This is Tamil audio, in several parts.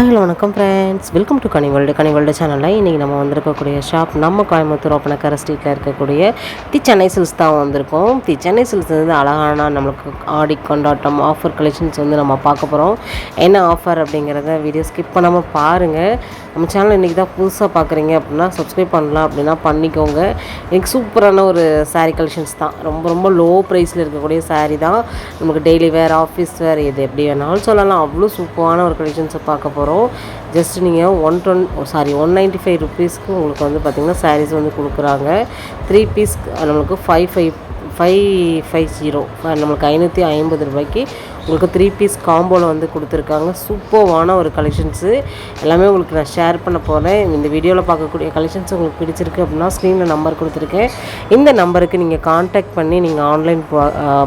ஹாய் ஹலோ வணக்கம் friends welcome to Kani world Kani world சேனலில் இன்றைக்கி நம்ம வந்திருக்கக்கூடிய ஷாப் நம்ம கோயம்புத்தூர் ஒப்பனக்கர ஸ்ட்ரீட்டில் இருக்கக்கூடிய தி சென்னை சில்ஸ் தான் வந்திருக்கோம். தி சென்னை சில்ஸ் வந்து அழகான நம்மளுக்கு ஆடி கொண்டாட்டம் ஆஃபர் கலெக்ஷன்ஸ் வந்து நம்ம பார்க்க போகிறோம் என்ன ஆஃபர் அப்படிங்கிறத வீடியோ ஸ்கிப் பண்ணாமல் பாருங்கள் நம்ம சேனல் இன்றைக்கி தான் புதுசாக பார்க்குறீங்க அப்படின்னா சப்ஸ்கிரைப் பண்ணலாம் அப்படின்னா பண்ணிக்கோங்க. எனக்கு சூப்பரான ஒரு சாரீ கலெக்ஷன்ஸ் தான். ரொம்ப ரொம்ப லோ ப்ரைஸில் இருக்கக்கூடிய சாரீ தான். நமக்கு டெய்லி வேர் ஆஃபீஸ் வேர் இது எப்படி வேணாலும் சொல்லலாம். அவ்வளோ சூப்பரான ஒரு கலெக்ஷன்ஸை பார்க்க போகிறோம் ஜஸ்ட் நீங்கள் one tone sari one ninety five ருபீஸ்க்கு உங்களுக்கு வந்து பார்த்திங்கன்னா சாரீஸ் வந்து கொடுக்குறாங்க. த்ரீ பீஸ் நம்மளுக்கு five five five five zero நம்மளுக்கு ஐநூற்றி ஐம்பது ரூபாய்க்கு உங்களுக்கு த்ரீ பீஸ் காம்போவில் வந்து கொடுத்துருக்காங்க. சூப்பர்வான ஒரு கலெக்ஷன்ஸு எல்லாமே உங்களுக்கு நான் ஷேர் பண்ண போகிறேன் இந்த வீடியோவில் பார்க்கக்கூடிய கலெக்ஷன்ஸ் உங்களுக்கு பிடிச்சிருக்கு அப்படின்னா ஸ்க்ரீனில் நம்பர் கொடுத்துருக்கேன். இந்த நம்பருக்கு நீங்கள் காண்டாக்ட் பண்ணி நீங்கள் ஆன்லைன்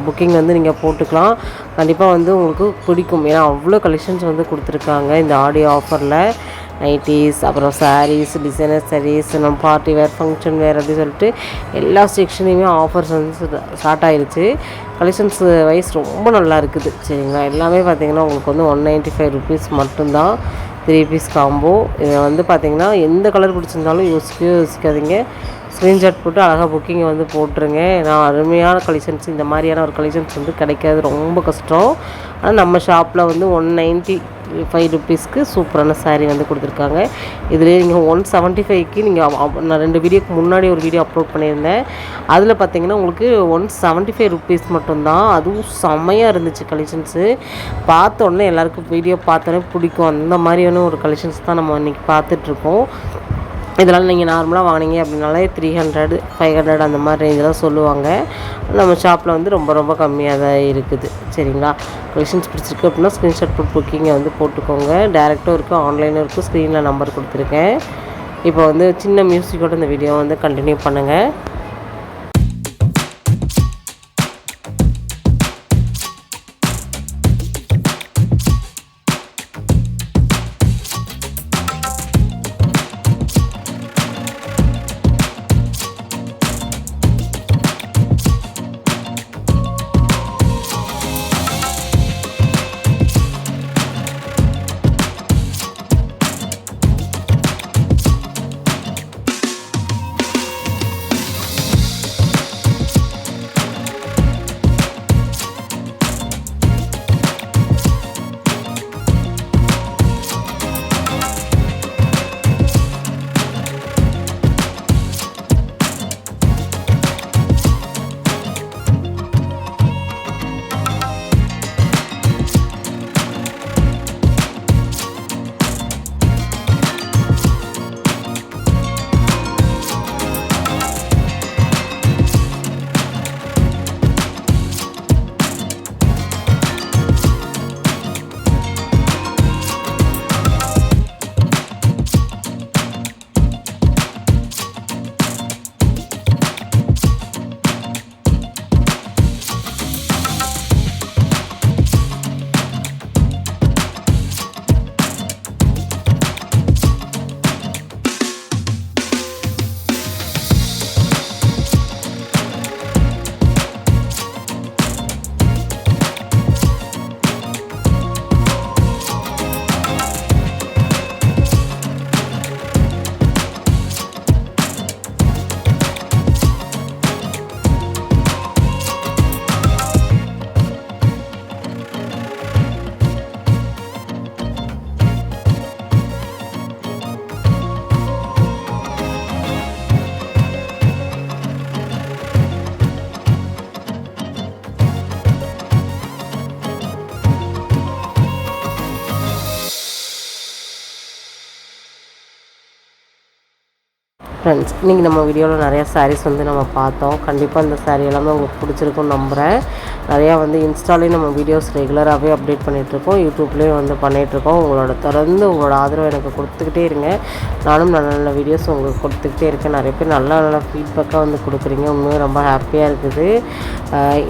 புக்கிங் வந்து நீங்கள் போட்டுக்கலாம். கண்டிப்பாக வந்து உங்களுக்கு பிடிக்கும். ஏன்னா அவ்வளோ கலெக்ஷன்ஸ் வந்து கொடுத்துருக்காங்க இந்த ஆடியோ ஆஃபரில் நைட்டிஸ் அப்புறம் சாரீஸ் டிசைனர் சாரீஸ் நம்ம பார்ட்டி வேர் ஃபங்க்ஷன் வேர் அப்படின்னு சொல்லிட்டு எல்லா செக்ஷனையுமே ஆஃபர்ஸ் வந்து ஸ்டார்ட் ஆயிருச்சு. கலெக்ஷன்ஸ் வைஸ் ரொம்ப நல்லா இருக்குது. சரிங்களா? எல்லாமே பார்த்திங்கன்னா உங்களுக்கு வந்து ஒன் நைன்ட்டி ஃபைவ் ருபீஸ் மட்டும்தான். த்ரீ பீஸ் காம்போ இதை வந்து பார்த்திங்கன்னா எந்த கலர் பிடிச்சிருந்தாலும் யோசிக்கவே யோசிக்காதீங்க. ஸ்க்ரீன்ஷாட் போட்டு அழகாக புக்கிங்கை வந்து போட்டுருங்க. நான் அருமையான கலெக்ஷன்ஸ் இந்த மாதிரியான ஒரு கலெக்ஷன்ஸ் வந்து கிடைக்காது. ரொம்ப கஷ்டம். ஆனால் நம்ம ஷாப்பில் வந்து ஒன் நைன்ட்டி ஃபைவ் ருபீஸ்க்கு சூப்பரான சாரீ வந்து கொடுத்துருக்காங்க. இதுலேயே நீங்கள் ஒன் செவன்ட்டி ஃபைவ்க்கு நீங்கள் நான் ரெண்டு வீடியோக்கு முன்னாடி ஒரு வீடியோ அப்லோட் பண்ணியிருந்தேன். அதில் பார்த்தீங்கன்னா உங்களுக்கு ஒன் செவன்ட்டி ஃபைவ் ருபீஸ் மட்டும்தான். அதுவும் செம்மையாக இருந்துச்சு கலெக்ஷன்ஸு பார்த்த உடனே எல்லாருக்கும் வீடியோ பார்த்தோன்னே பிடிக்கும். அந்த மாதிரியான ஒரு கலெக்ஷன்ஸ் தான் நம்ம இன்றைக்கி பார்த்துட்ருக்கோம் இதெல்லாம் நீங்கள் நார்மலாக வாங்கினீங்க அப்படின்னாலே த்ரீ ஹண்ட்ரட் ஃபைவ் ஹண்ட்ரட் அந்த மாதிரி ரேஞ்செலாம் சொல்லுவாங்க. நம்ம ஷாப்பில் வந்து ரொம்ப ரொம்ப கம்மியாக தான் இருக்குது. சரிங்களா? கலெக்ஷன்ஸ் பிடிச்சிருக்கு அப்படின்னா ஸ்க்ரீன்ஷாட் போட்டு புக்கிங்கை வந்து போட்டுக்கோங்க. டேரெக்டும் இருக்குது ஆன்லைனும் இருக்குது ஸ்க்ரீனில் நம்பர் கொடுத்துருக்கேன். இப்போ வந்து சின்ன மியூசிக்கோட இந்த வீடியோ வந்து கண்டினியூ பண்ணுங்கள் ஃப்ரெண்ட்ஸ் இன்றைக்கி நம்ம வீடியோவில் நிறையா சாரீஸ் வந்து நம்ம பார்த்தோம். கண்டிப்பாக இந்த சாரீ எல்லாமே உங்களுக்கு பிடிச்சிருக்கும்னு நம்புகிறேன் நிறையா வந்து இன்ஸ்டாலேயும் நம்ம வீடியோஸ் ரெகுலராகவே அப்டேட் பண்ணிகிட்ருக்கோம் யூடியூப்லேயும் வந்து பண்ணிகிட்ருக்கோம் உங்களோட தொடர்ந்து உங்களோட ஆதரவு எனக்கு கொடுத்துக்கிட்டே இருங்க. நானும் நல்ல நல்ல வீடியோஸ் உங்களுக்கு கொடுத்துக்கிட்டே இருக்கேன். நிறைய பேர் நல்ல நல்ல ஃபீட்பேக்காக வந்து கொடுக்குறீங்க. உண்மையாக ரொம்ப ஹாப்பியாக இருக்குது.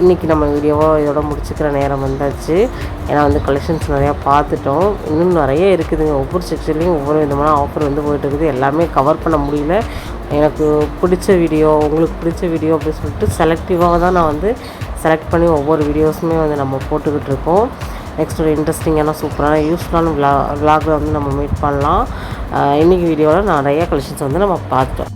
இன்றைக்கி நம்ம வீடியோவை இதோட முடிச்சுக்கிற நேரம் வந்தாச்சு. ஏன்னா வந்து கலெக்ஷன்ஸ் நிறையா பார்த்துட்டோம். இன்னும் நிறைய இருக்குதுங்க. ஒவ்வொரு செக்ஷன்லேயும் ஒவ்வொரு விதமான ஆஃபர் வந்து போயிட்டு இருக்குது. எல்லாமே கவர் பண்ண முடியல. எனக்கு பிடிச்ச வீடியோ உங்களுக்கு பிடிச்ச வீடியோ அப்படின்னு சொல்லிட்டு செலக்டிவாக தான் நான் வந்து செலக்ட் பண்ணி ஒவ்வொரு வீடியோஸுமே வந்து நம்ம போட்டுக்கிட்டு இருக்கோம். நெக்ஸ்ட் ஒரு இன்ட்ரெஸ்டிங்கான சூப்பரான யூஸ்ஃபுல்லான விளா விளாகில் வந்து நம்ம மீட் பண்ணலாம். இன்றைக்கி வீடியோவில் நிறைய கலெக்ஷன்ஸ் வந்து நம்ம பார்த்துட்டோம்.